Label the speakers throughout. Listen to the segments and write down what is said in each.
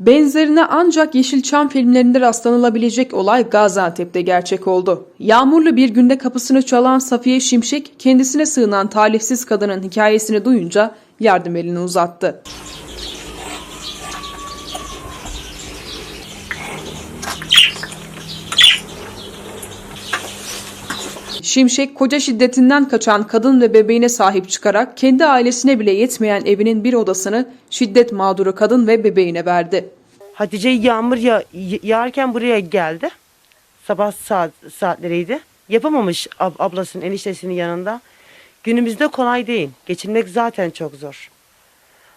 Speaker 1: Benzerine ancak Yeşilçam filmlerinde rastlanılabilecek olay Gaziantep'te gerçek oldu. Yağmurlu bir günde kapısını çalan Safiye Şimşek kendisine sığınan talihsiz kadının hikayesini duyunca yardım elini uzattı. Şimşek koca şiddetinden kaçan kadın ve bebeğine sahip çıkarak kendi ailesine bile yetmeyen evinin bir odasını şiddet mağduru kadın ve bebeğine verdi.
Speaker 2: Hatice yağmur ya, yağarken buraya geldi. Sabah saat saatleriydi. Yapamamış ab- ablasının eniştesinin yanında. Günümüzde kolay değil. Geçinmek zaten çok zor.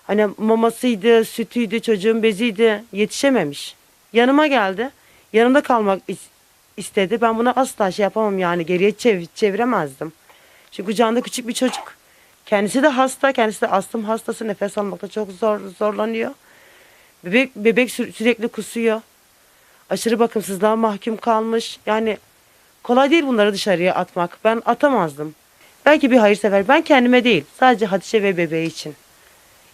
Speaker 2: Hani mamasıydı, sütüydü, çocuğun beziydi. Yetişememiş. Yanıma geldi. Yanımda kalmak istedi. Ben buna asla şey yapamam yani. Geriye çev- çeviremezdim. Çünkü kucağında küçük bir çocuk. Kendisi de hasta. Kendisi de astım hastası. Nefes almakta çok zor zorlanıyor. Bebek bebek sü- sürekli kusuyor. Aşırı bakımsızlığa mahkum kalmış. Yani kolay değil bunları dışarıya atmak. Ben atamazdım. Belki bir hayırsever. Ben kendime değil. Sadece Hatice ve bebeği için.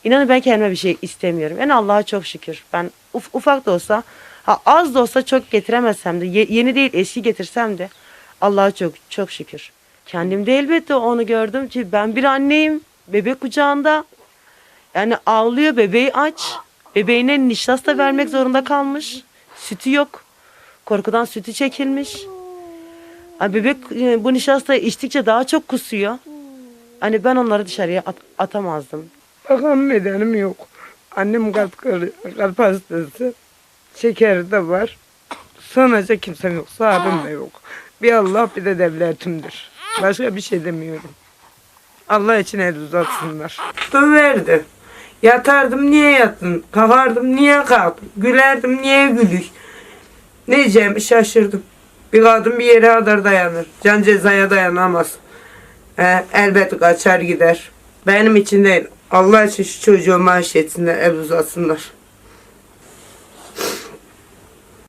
Speaker 2: İnanın ben kendime bir şey istemiyorum. En Allah'a çok şükür. Ben uf- ufak da olsa, ha az da olsa çok getiremezsem de, ye- yeni değil eski getirsem de Allah'a çok çok şükür. Kendimde elbette onu gördüm ki ben bir anneyim. Bebek kucağında. Yani ağlıyor bebeği aç. Bebeğine nişasta vermek zorunda kalmış. Sütü yok. Korkudan sütü çekilmiş. Yani bebek e, bu nişastayı içtikçe daha çok kusuyor. Hani ben onları dışarıya at- atamazdım.
Speaker 3: Bakan nedenim yok. Annem kalp, kalp hastası. Şekeri de var. Sanacak kimsem yok. Sahibim de yok. Bir Allah bir de devletimdir. Başka bir şey demiyorum. Allah için el uzatsınlar. Döverdi. Yatardım niye yattın? Kalkardım niye kalktın? Gülerdim niye gülüş? Ne diyeceğimi şaşırdım. Bir kadın bir yere kadar dayanır. Can cezaya dayanamaz. Ee, elbet kaçar gider. Benim için değil. Allah için şu çocuğu maaş etsinler, el uzatsınlar.